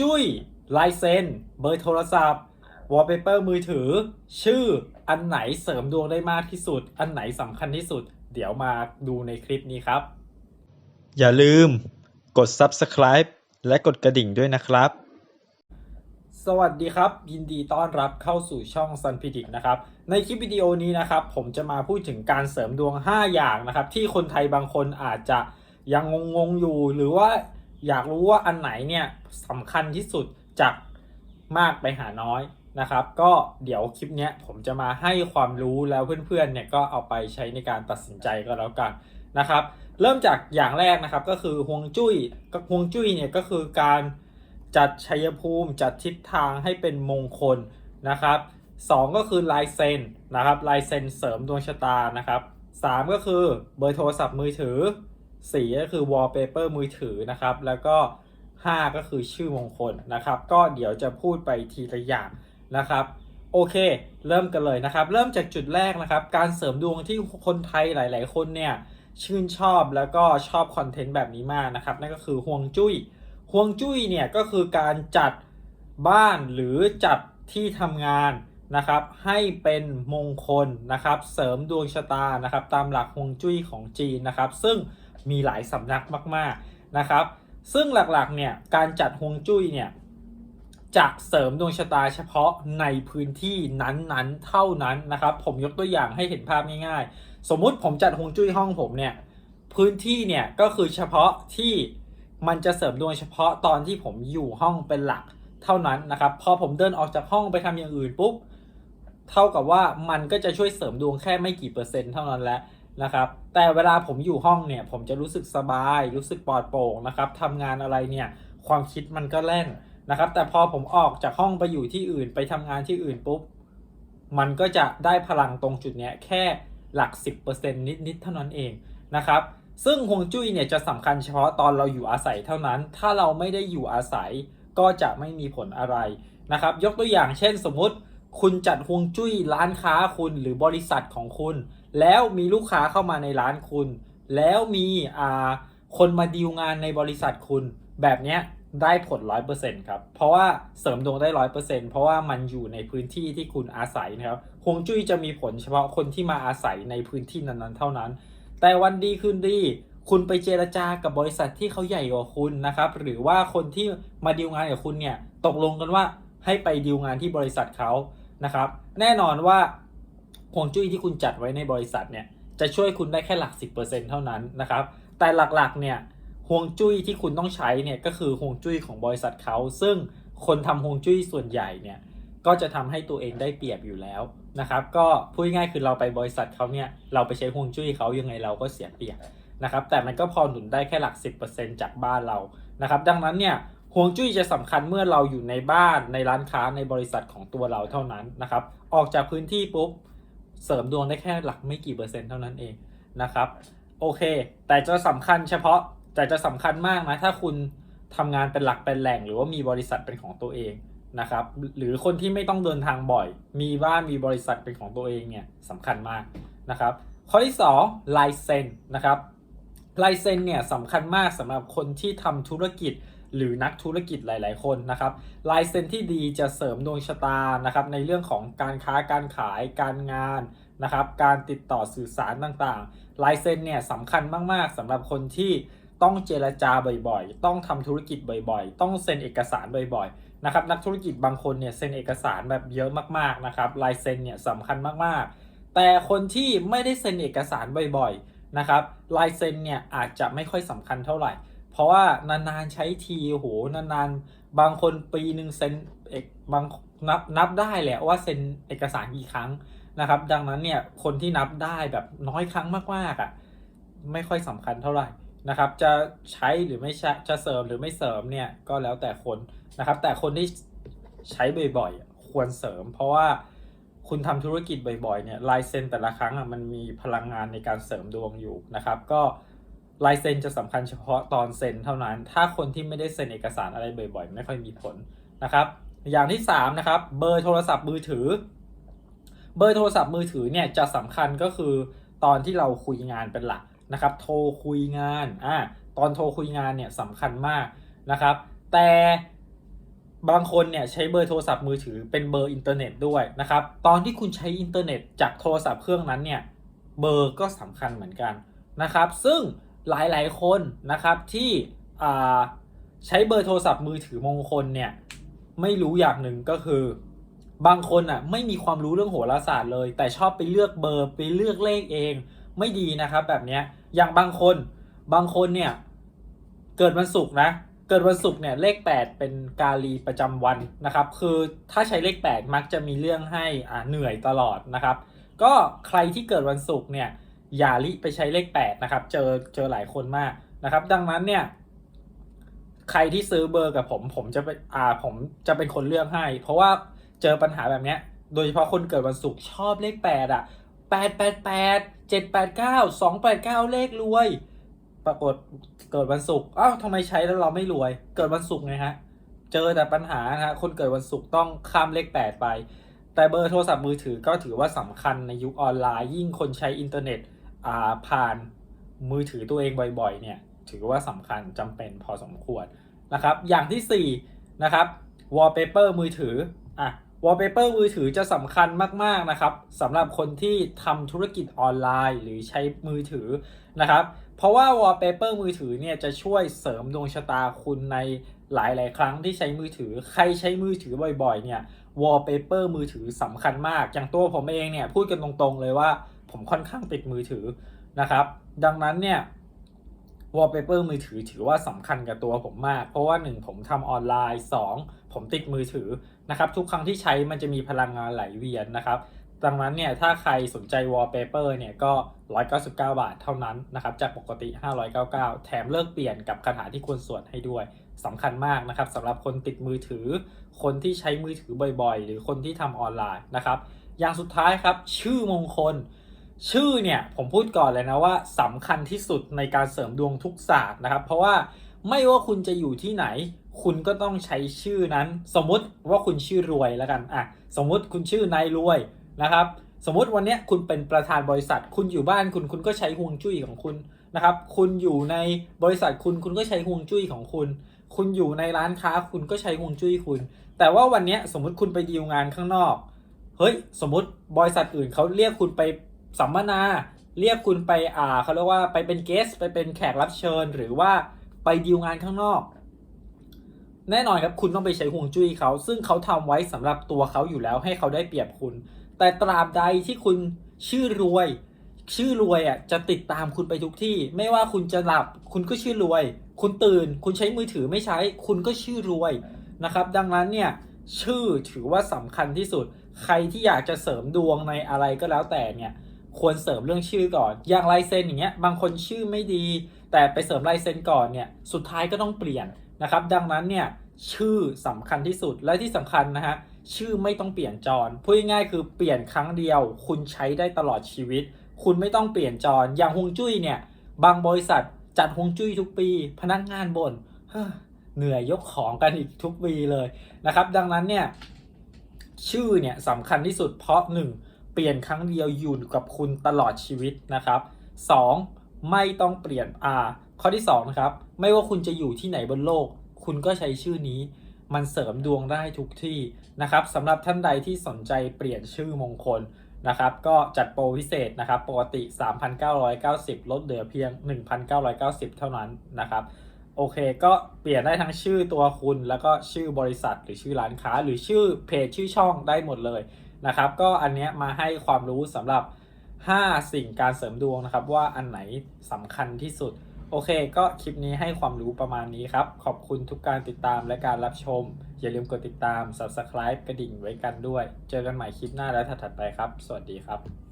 จุ้ย ลายเซ็น เบอร์โทรศัพท์ วอลเปเปอร์มือถือ ชื่อ อันไหนเสริมดวงได้มากที่สุด อันไหนสำคัญที่สุด เดี๋ยวมาดูในคลิปนี้ครับ อย่าลืมกด subscribe และกดกระดิ่งด้วยนะครับ สวัสดีครับ ยินดีต้อนรับเข้าสู่ช่อง Sun p r e d i c t นะครับ ในคลิปวิดีโอนี้นะครับ ผมจะมาพูดถึงการเสริมดวง 5 อย่างนะครับ ที่คนไทยบางคนอาจจะยังงงๆอยู่หรือว่า อยากรู้ว่าอันไหนเนี่ยสำคัญที่สุดจากมากไปหาน้อยนะครับ ก็เดี๋ยวคลิปเนี้ยผมจะมาให้ความรู้แล้วเพื่อนๆเนี่ยก็เอาไปใช้ในการตัดสินใจก็แล้วกันนะครับ เริ่มจากอย่างแรกนะครับก็คือฮวงจุ้ยก็ฮวงจุ้ยเนี่ยก็คือการจัดชัยภูมิจัดทิศทางให้เป็นมงคลนะครับสองก็คือลายเซ็นนะครับลายเซ็นเสริมดวงชะตานะครับสามก็คือเบอร์โทรศัพท์มือถือ สี่ก็คือวอลเปเปอร์มือถือนะครับ แล้วก็ห้าก็คือชื่อมงคลนะครับ ก็เดี๋ยวจะพูดไปทีละอย่างนะครับ โอเค เริ่มกันเลยนะครับ เริ่มจากจุดแรกนะครับ การเสริมดวงที่คนไทยหลาย ๆ คนเนี่ยชื่นชอบแล้วก็ชอบคอนเทนต์แบบนี้มากนะครับ นั่นก็คือห่วงจุ้ยห่วงจุ้ยเนี่ยก็คือการจัดบ้านหรือจัดที่ทำงานนะครับ ให้เป็นมงคลนะครับ เสริมดวงชะตานะครับ ตามหลักห่วงจุ้ยของจีนนะครับ ซึ่ง มีหลายสำนักมาก ๆนะครับ ซึ่งหลักๆเนี่ยการจัดห่วงจุ้ยเนี่ยจะเสริมดวงชะตาเฉพาะในพื้นที่นั้นๆ เท่านั้นนะครับ ผมยกตัวอย่างให้เห็นภาพง่ายๆ สมมุติผมจัดฮวงจุ้ยห้องผมเนี่ยพื้นที่เนี่ยก็คือเฉพาะที่มันจะเสริมดวงเฉพาะตอนที่ผมอยู่ห้องเป็นหลักเท่านั้นนะครับ พอผมเดินออกจากห้องไปทำอย่างอื่นปุ๊บเท่ากับว่ามันก็จะช่วยเสริมดวงแค่ไม่กี่เปอร์เซ็นต์เท่านั้นแหละ นะครับ แต่เวลาผมอยู่ห้องเนี่ย ผมจะรู้สึกสบาย รู้สึกปลอดโปร่งนะครับทำงานอะไรเนี่ย ความคิดมันก็แล่นนะครับ แต่พอผมออกจากห้องไปอยู่ที่อื่นไปทำงานที่อื่นปุ๊บ มันก็จะได้พลังตรงจุดเนี้ยแค่หลัก 10%นิดๆเท่านั้นเองนะครับ ซึ่งฮวงจุ้ยเนี่ยจะสำคัญเฉพาะตอนเราอยู่อาศัยเท่านั้น ถ้าเราไม่ได้อยู่อาศัยก็จะไม่มีผลอะไรนะครับ ยกตัวอย่างเช่นสมมุติ คุณจัดฮวงจุ้ยร้านค้าคุณหรือบริษัทของคุณ แล้วมีลูกค้าเข้ามาในร้านคุณ แล้วมีอ่าคนมาดีลงานในบริษัทคุณ แบบเนี้ยได้ผล 100%ครับ เพราะว่าเสริมดวงได้ 100%เพราะว่ามันอยู่ในพื้นที่ที่คุณอาศัยนะครับฮวงจุ้ยจะมีผลเฉพาะคนที่มาอาศัยในพื้นที่นั้นๆ เท่านั้น แต่วันดีคืนดี คุณไปเจรจากับบริษัทที่เขาใหญ่กว่าคุณนะครับ หรือว่าคนที่มาดีลงานกับคุณเนี่ย ตกลงกันว่าให้ไปดีลงานที่บริษัทเขานะครับ แน่นอนว่า วงจุ้ยที่คุณจัดไว้ในบริษัทเนี่ยจะช่วยคุณได้แค่หลัก 10%เท่านั้นนะครับ แต่หลักๆเนี่ยฮวงจุ้ยที่คุณต้องใช้เนี่ยก็คือฮวงจุ้ยของบริษัทเขา ซึ่งคนทำฮวงจุ้ยส่วนใหญ่เนี่ยก็จะทำให้ตัวเองได้เปรียบอยู่แล้วนะครับ ก็พูดง่ายคือเราไปบริษัทเขาเนี่ยเราไปใช้ฮวงจุ้ยเขายังไงเราก็เสียเปรียบนะครับ แต่มันก็พอหนุนได้แค่หลัก 10%จากบ้านเรานะครับ ดังนั้นเนี่ยฮวงจุ้ยจะสำคัญเมื่อเราอยู่ในบ้านในร้านค้าในบริษัทของตัวเราเท่านั้นนะครับ ออกจากพื้นที่ปุ๊บ เสริมดวงได้แค่หลักไม่กี่เปอร์เซ็นต์เท่านั้นเองนะครับ โอเค แต่จะสำคัญเฉพาะแต่จะสำคัญมากนะ ถ้าคุณทำงานเป็นหลักเป็นแหล่ง หรือว่ามีบริษัทเป็นของตัวเองนะครับ หรือคนที่ไม่ต้องเดินทางบ่อย มีบ้านมีบริษัทเป็นของตัวเองเนี่ยสำคัญมากนะครับ ข้อที่2ลายเซ็นนะครับลายเซ็นเนี่ยสำคัญมากสำหรับคนที่ทำธุรกิจ หรือนักธุรกิจหลาย ๆ คนนะครับลายเซ็นที่ดีจะเสริมดวงชะตานะครับในเรื่องของการค้าการขายการงานนะครับการติดต่อสื่อสารต่างๆ ลายเซ็นเนี่ยสำคัญมาก ๆสำหรับคนที่ต้องเจรจาบ่อยๆ ต้องทำธุรกิจบ่อยๆ ต้องเซ็นเอกสารบ่อยๆ นะครับ นักธุรกิจบางคนเนี่ยเซ็นเอกสารแบบเยอะมากๆ นะครับ ลายเซ็นเนี่ยสำคัญมากๆ แต่คนที่ไม่ได้เซ็นเอกสารบ่อยๆ นะครับ ลายเซ็นเนี่ยอาจจะไม่ค่อยสำคัญเท่าไหร่ เพราะว่านานๆใช้ทีโหนานๆ บางคนปีหนึ่งเซ็นเอกบางนับนับได้แหละว่าเซ็นเอกสารกี่ครั้งนะครับ ดังนั้นเนี่ยคนที่นับได้แบบน้อยครั้งมากๆอะไม่ค่อยสำคัญเท่าไหร่นะครับ จะใช้หรือไม่ใช้จะเสริมหรือไม่เสริมเนี่ยก็แล้วแต่คนนะครับ แต่คนที่ใช้บ่อยๆ ควรเสริม เพราะว่าคุณทำธุรกิจบ่อยๆเนี่ยลายเซ็นแต่ละครั้งอะมันมีพลังงานในการเสริมดวงอยู่นะครับ ก็ ลายเซ็นจะสำคัญเฉพาะตอนเซ็นเท่านั้น ถ้าคนที่ไม่ได้เซ็นเอกสารอะไรบ่อยๆ ไม่ค่อยมีผลนะครับ อย่างที่3นะครับ เบอร์โทรศัพท์มือถือ เบอร์โทรศัพท์มือถือเนี่ยจะสำคัญก็คือตอนที่เราคุยงานเป็นหลักนะครับ โทรคุยงาน อ่า ตอนโทรคุยงานเนี่ยสำคัญมากนะครับ แต่บางคนเนี่ยใช้เบอร์โทรศัพท์มือถือเป็นเบอร์อินเทอร์เน็ตด้วยนะครับ ตอนที่คุณใช้อินเทอร์เน็ตจากโทรศัพท์เครื่องนั้นเนี่ย เบอร์ก็สำคัญเหมือนกันนะครับ ซึ่ง หลายๆคนนะครับที่ใช้เบอร์โทรศัพท์มือถือมงคลเนี่ยไม่รู้อย่างหนึ่งก็คือบางคนอะไม่มีความรู้เรื่องโหราศาสตร์เลย แต่ชอบไปเลือกเบอร์ไปเลือกเลขเองไม่ดีนะครับ แบบเนี้ยอย่างบางคนบางคนเนี่ยเกิดวันศุกร์นะเกิดวันศุกร์เนี่ยเลข 8 เป็นกาลีประจำวันนะครับ คือถ้าใช้เลข 8 มักจะมีเรื่องให้อ่าเหนื่อยตลอดนะครับ ก็ใครที่เกิดวันศุกร์เนี่ย อย่าลิไปใช้เลข8นะครับ เจอเจอหลายคนมากนะครับ ดังนั้นเนี่ย ใครที่ซื้อเบอร์กับผมผมจะไปอ่าผมจะเป็นคนเลือกให้ เพราะว่าเจอปัญหาแบบเนี้ย โดยเฉพาะคนเกิดวันศุกร์ชอบเลข8อะ8 8 8 7 8 9 2 8 9 เลขรวย ปรากฏเกิดวันศุกร์อ้าวทำไมใช้แล้วเราไม่รวย เกิดวันศุกร์ไงฮะ เจอแต่ปัญหานะฮะคนเกิดวันศุกร์ต้องข้ามเลข 8 ไป แต่เบอร์โทรศัพท์มือถือก็ถือว่าสำคัญในยุคออนไลน์ยิ่งคนใช้อินเทอร์เน็ต ผ่านมือถือตัวเองบ่อยๆเนี่ยถือว่าสำคัญจำเป็นพอสมควรนะครับ อย่างที่4นะครับ wallpaper มือถืออะ wallpaper มือถือจะสำคัญมากๆนะครับสำหรับคนที่ทำธุรกิจออนไลน์ หรือใช้มือถือนะครับ เพราะว่า wallpaper มือถือเนี่ยจะช่วยเสริมดวงชะตาคุณในหลายๆ ครั้งที่ใช้มือถือ ใครใช้มือถือบ่อยๆ เนี่ย wallpaper มือถือสำคัญมาก อย่างตัวผมเองเนี่ยพูดกันตรงๆเลยว่า ผมค่อนข้างติดมือถือนะครับ ดังนั้นเนี่ย wallpaper มือถือถือว่าสำคัญกับตัวผมมาก เพราะว่า 1 ผมทำออนไลน์ 2 ผมติดมือถือนะครับ ทุกครั้งที่ใช้มันจะมีพลังงานไหลเวียนนะครับ ดังนั้นเนี่ยถ้าใครสนใจ wallpaper เนี่ยก็ 199 บาทเท่านั้นนะครับ จากปกติ 599 แถมเลิกเปลี่ยนกับคาถาที่ควรสวดให้ด้วยสำคัญมากนะครับสำหรับคนติดมือถือ คนที่ใช้มือถือบ่อยๆ หรือคนที่ทำออนไลน์นะครับ อย่างสุดท้ายครับ ชื่อมงคล ชื่อเนี่ยผมพูดก่อนเลยนะว่าสำคัญที่สุดในการเสริมดวงทุกศาสตร์นะครับ เพราะว่าไม่ว่าคุณจะอยู่ที่ไหน คุณก็ต้องใช้ชื่อนั้น สมมุติว่าคุณชื่อรวยแล้วกันอะสมมุติคุณชื่อนายรวยนะครับ สมมุติวันเนี้ยคุณเป็นประธานบริษัท คุณอยู่บ้านคุณคุณก็ใช้ห่วงจุ้ยของคุณนะครับ คุณอยู่ในบริษัทคุณคุณก็ใช้ห่วงจุ้ยของคุณ คุณอยู่ในร้านค้าคุณก็ใช้ห่วงจุ้ยคุณ แต่ว่าวันเนี้ยสมมุติคุณไปดีลงานข้างนอกเฮ้ยสมมติบริษัทอื่นเขาเรียกคุณไป สัมมนาเรียกคุณไปอ่าเขาเรียกว่าไปเป็นเกสไปเป็นแขกรับเชิญ หรือว่าไปดีลงานข้างนอก แน่นอนครับคุณต้องไปใช้ห่วงจุ้ยเขา ซึ่งเขาทำไว้สำหรับตัวเขาอยู่แล้วให้เขาได้เปรียบคุณ แต่ตราบใดที่คุณชื่อรวย ชื่อรวยอะจะติดตามคุณไปทุกที่ ไม่ว่าคุณจะหลับ คุณก็ชื่อรวย คุณตื่น คุณใช้มือถือไม่ใช้ คุณก็ชื่อรวยนะครับ ดังนั้นเนี่ยชื่อถือว่าสำคัญที่สุด ใครที่อยากจะเสริมดวงในอะไรก็แล้วแต่เนี่ย ควรเสริมเรื่องชื่อก่อน อย่างลายเซ็นอย่างเงี้ยบางคนชื่อไม่ดี แต่ไปเสริมลายเซ็นก่อนเนี่ยสุดท้ายก็ต้องเปลี่ยนนะครับ ดังนั้นเนี่ยชื่อสำคัญที่สุดและที่สำคัญนะฮะชื่อไม่ต้องเปลี่ยนจรพูดง่ายๆคือเปลี่ยนครั้งเดียว คุณใช้ได้ตลอดชีวิต คุณไม่ต้องเปลี่ยนจรอย่างฮวงจุ้ยเนี่ยบางบริษัทจัดฮวงจุ้ยทุกปี พนักงานบน่นเฮ้อเหนื่อยยกของกันอีกทุกปีเลยนะครับ ดังนั้นเนี่ยชื่อเนี่ยสำคัญที่สุดเพราะ 1. เปลี่ยนครั้งเดียวอยู่กับคุณตลอดชีวิตนะครับ 2. ไม่ต้องเปลี่ยนอ่าข้อที่2นะครับไม่ว่าคุณจะอยู่ที่ไหนบนโลก คุณก็ใช้ชื่อนี้ มันเสริมดวงได้ทุกที่นะครับสำหรับท่านใดที่สนใจเปลี่ยนชื่อมงคลนะครับก็จัดโปรพิเศษนะครับปกติ 3,990 ลดเหลือเพียง 1,990 เท่านั้นนะครับโอเค ก็เปลี่ยนได้ทั้งชื่อตัวคุณ แล้วก็ชื่อบริษัทหรือชื่อร้านค้า หรือชื่อเพจชื่อช่องได้หมดเลย นะครับ ก็อันเนี้ยมาให้ความรู้สำหรับ 5 สิ่งการเสริมดวงนะครับ ว่าอันไหนสำคัญที่สุด โอเค ก็คลิปนี้ให้ความรู้ประมาณนี้ครับ ขอบคุณทุกการติดตามและการรับชม อย่าลืมกดติดตาม subscribe กระดิ่งไว้กันด้วย เจอกันใหม่คลิปหน้าและถัดๆไปครับ สวัสดีครับ